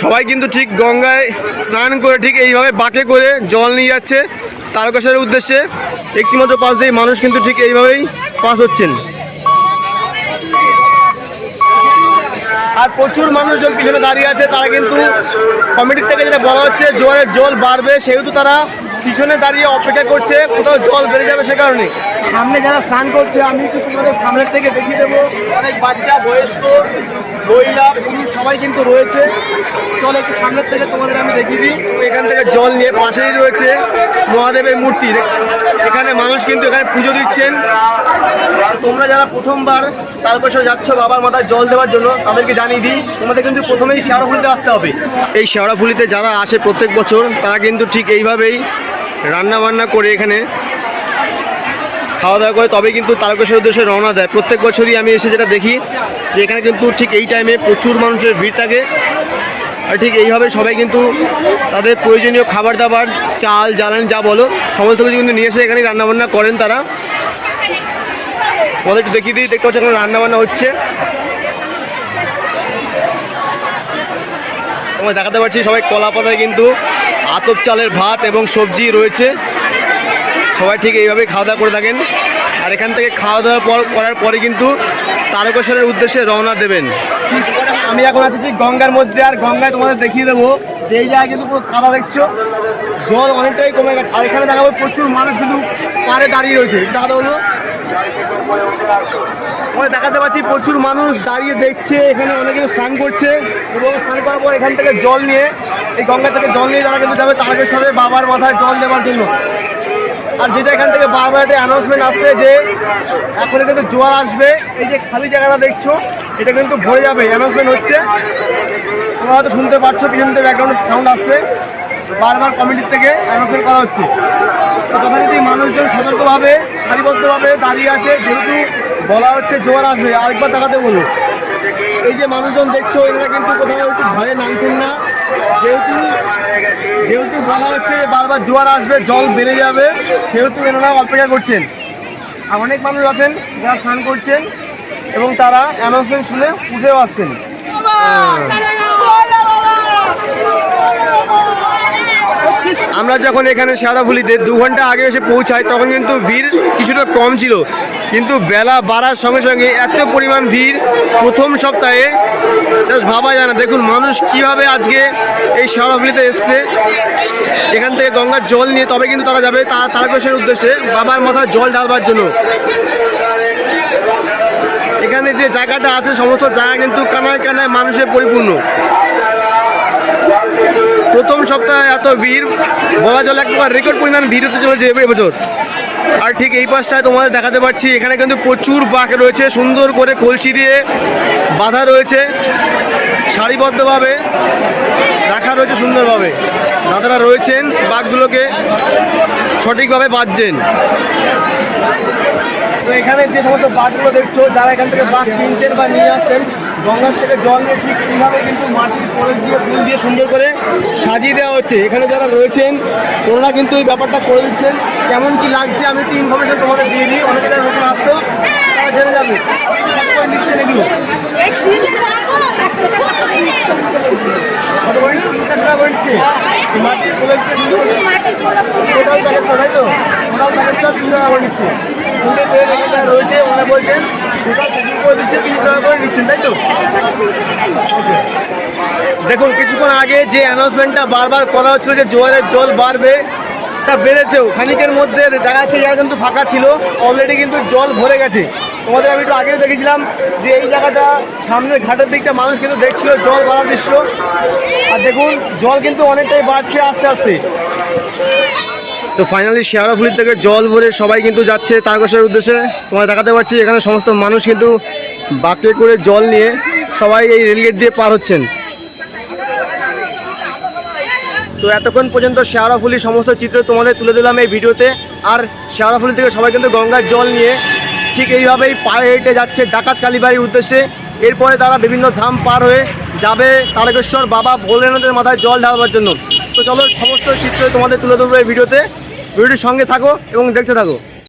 সবাই কিন্তু ঠিক গঙ্গায় স্নান করে ঠিক এইভাবে বাঁকে করে জল নিয়ে যাচ্ছে তারকেশ্বরের উদ্দেশ্যে। একটিমাত্র পাশ দিয়ে মানুষ কিন্তু ঠিক এইভাবেই পাস হচ্ছেন। আর প্রচুর মানুষজন পিছনে দাঁড়িয়ে আছে, তারা কিন্তু কমিটির থেকে যেটা বলা হচ্ছে, জোয়ারের জল বাড়বে, সেহেতু তারা পিছনে দাঁড়িয়ে অপেক্ষা করছে কোথাও জল বেড়ে যাবে সে কারণে। সামনে যারা স্নান করছে আমি একটু তোমাদের সামনের থেকে দেখিয়ে দেবো। অনেক বাচ্চা বয়স্ক মহিলা পুরুষ সবাই কিন্তু রয়েছে। চল একটু সামনের থেকে তোমাদের আমি দেখিয়ে দিই। এখান থেকে জল নিয়ে পাশেই রয়েছে মহাদেবের মূর্তি। এখানে মানুষ কিন্তু এখানে পুজো দিচ্ছেন। আর তোমরা যারা প্রথমবার তারকেশ্বর যাচ্ছ বাবার মাথায় জল দেওয়ার জন্য তাদেরকে জানিয়ে দিই তোমাদের কিন্তু প্রথমেই শেওড়াফুলিতে আসতে হবে। এই শেওড়াফুলিতে যারা আসে প্রত্যেক বছর তারা কিন্তু ঠিক এইভাবেই রান্না বান্না করে এখানে খাওয়া দাওয়া করে তবে কিন্তু তারকেশ্বর উদ্দেশ্যে রওনা দেয়। প্রত্যেক বছরই আমি এসে যেটা দেখি যে এখানে কিন্তু ঠিক এই টাইমে প্রচুর মানুষের ভিড় থাকে। আর ঠিক এইভাবে সবাই কিন্তু তাদের প্রয়োজনীয় খাবার দাবার চাল, জ্বালানি যা বলো, সমস্ত কিছু কিন্তু নিয়ে এসে এখানে রান্নাবান্না করেন তারা। তোমাদের একটু দেখিয়ে দিই, দেখতে পাচ্ছি এখন রান্নাবান্না হচ্ছে। তোমায় দেখাতে পারছি সবাই কলা পাতায় কিন্তু আতপ চালের ভাত এবং সবজি রয়েছে। সবাই ঠিক এইভাবে খাওয়া দাওয়া করে থাকেন। আর এখান থেকে খাওয়া দাওয়া পর, করার পরে কিন্তু তারকেশ্বরের উদ্দেশ্যে রওনা দেবেন। আমি এখন আছি গঙ্গার মধ্যে, আর গঙ্গায় তোমাদের দেখিয়ে দেবো যে এই জায়গায় কিন্তু পুরো কাদা দেখছ। জল অনেকটাই কমে গেছে। আর এখানে দেখাবো প্রচুর মানুষ কিন্তু পাড়ে দাঁড়িয়ে রয়েছে। দেখাতে বলব ওই দেখাতে পাচ্ছি প্রচুর মানুষ দাঁড়িয়ে দেখছে। এখানে অনেকে স্নান করছে এবং স্নান করার পর এখান থেকে জল নিয়ে এই গঙ্গা থেকে জল নিয়ে তারা কিন্তু যাবে তারকেশ্বরে বাবার মাথায় জল দেওয়ার জন্য। আর যেটা এখান থেকে বারবার একটা অ্যানাউন্সমেন্ট আসছে যে এখন কিন্তু জোয়ার আসবে। এই যে খালি জায়গাটা দেখছ, এটা কিন্তু ভরে যাবে অ্যানাউন্সমেন্ট হচ্ছে। তোমরা হয়তো শুনতে পাচ্ছ পিছন থেকে ব্যাকগ্রাউন্ড সাউন্ড আসছে। বারবার কমিটির থেকে অ্যানাউন্সমেন্ট করা হচ্ছে। তো যথারীতি মানুষজন সতর্কভাবে, সারিবদ্ধভাবে দাঁড়িয়ে আছে, যেহেতু বলা হচ্ছে জোয়ার আসবে। আরেকবার দেখাতে বলো। এই যে মানুষজন দেখছ এরা কিন্তু কোথাও একটু ভয়ে নামছেন না। যেহেতু যেহেতু বলা হচ্ছে বারবার জোয়ার আসবে, জল বেড়ে যাবে, সেহেতু এনারা অপেক্ষা করছেন। অনেক মানুষ আছেন, যারা স্নান করছেন এবং তারা অ্যানাউন্সমেন্ট শুনে উঠেও আসছেন। আমরা যখন এখানে শেয়ারাফুলিতে দু ঘণ্টা আগে এসে পৌঁছাই, তখন কিন্তু ভিড় কিছুটা কম ছিল। কিন্তু বেলা বাড়ার সঙ্গে সঙ্গে এত পরিমাণ ভিড় প্রথম সপ্তাহে। জাস্ট ভাবা যায় না। দেখুন, মানুষ কীভাবে আজকে এই শেয়ারাফুলিতে এসছে। এখান থেকে গঙ্গার জল নিয়ে তবে কিন্তু তারা যাবে। তারকেশ্বরের উদ্দেশ্যে বাবার মাথায় জল ঢালবার জন্য। এখানে যে জায়গাটা আছে, সমস্ত জায়গা কিন্তু কানায় কানায় মানুষের পরিপূর্ণ। প্রথম সপ্তাহে এত ভিড়। বলা চলে এক প্রকার রেকর্ড পরিমাণ ভিড় হতে চলেছে এবছর আর ঠিক এই পাশটায় তোমাদের দেখাতে পাচ্ছি এখানে কিন্তু প্রচুর বাঘ রয়েছে, সুন্দর করে কলসি দিয়ে বাঁধা রয়েছে, সারিবদ্ধভাবে রাখা রয়েছে সুন্দরভাবে। দাদারা রয়েছেন, বাঘগুলোকে সঠিকভাবে বাঁধছেন। তো এখানে যে সমস্ত বাঘগুলো দেখছ, যারা এখান থেকে বাঘ কিনছেন বা নিয়ে আসছেন, গঙ্গার থেকে জল ঠিক এইভাবে কিন্তু মাটির পরে দিয়ে দিয়ে সুন্দর করে সাজিয়ে দেওয়া হচ্ছে। এখানে যারা রয়েছেন ওনারা কিন্তু এই ব্যাপারটা করে দিচ্ছেন। কেমন কি লাগছে আমি একটু ইনফরমেশন তোমাদের দিয়ে দিই। অনেকে যারা নতুন আসছো তারা জেনে যাবে। নিচ্ছেন এগুলো? কত করে তিন টাকা করে নিচ্ছে। মাটির কোলে দিয়ে সুন্দর করে- ওটাও তালেশ্বর তাই তো। ওটাও তালেশ্বর তিন টাকা করে নিচ্ছে। সুন্দর করে এখানে রয়েছে ওনারা বলছেন ওটাও করে দিচ্ছে তিন টাকা করে নিচ্ছেন তাই তো? দেখুন, কিছুক্ষণ আগে যে অ্যানাউন্সমেন্টটা বারবার করা হচ্ছিল যে জোয়ারের জল বাড়বে, তা বেড়েছেও খানিকের মধ্যে দেখা যাচ্ছে জায়গা কিন্তু ফাঁকা ছিল অলরেডি কিন্তু জল ভরে গেছে। তোমাদের আমি একটু আগেও দেখেছিলাম যে এই জায়গাটা সামনের ঘাটের দিকটা মানুষ কিন্তু দেখছিল জল বাড়ার দৃশ্য। আর দেখুন, জল কিন্তু অনেকটাই বাড়ছে আস্তে আস্তে। তো ফাইনালি শেয়ারাফুলি থেকে জল ভরে সবাই কিন্তু যাচ্ছে তারকেশ্বরের উদ্দেশ্যে। তোমায় দেখাতে পারছি, এখানে সমস্ত মানুষ কিন্তু বাঁকে করে জল নিয়ে সবাই এই রেলগেট দিয়ে পার হচ্ছেন। তো এতক্ষণ পর্যন্ত শেয়ারাফুলি সমস্ত চিত্র তোমাদের তুলে দিলাম এই ভিডিওতে। আর শেয়ারাফুলি থেকে সবাই কিন্তু গঙ্গার জল নিয়ে ঠিক এইভাবেই পায়ে হেঁটে যাচ্ছে ডাকাত কালীবাড়ির উদ্দেশ্যে। এরপরে তারা বিভিন্ন ধাম পার হয়ে যাবে তারকেশ্বর বাবা ভোলেনাথের মাথায় জল ঢালবার জন্য। তো চলো সমস্ত চিত্র তোমাদের তুলে ধরবো এই ভিডিওতে। ভিডিওটির সঙ্গে থাকো এবং দেখতে থাকো।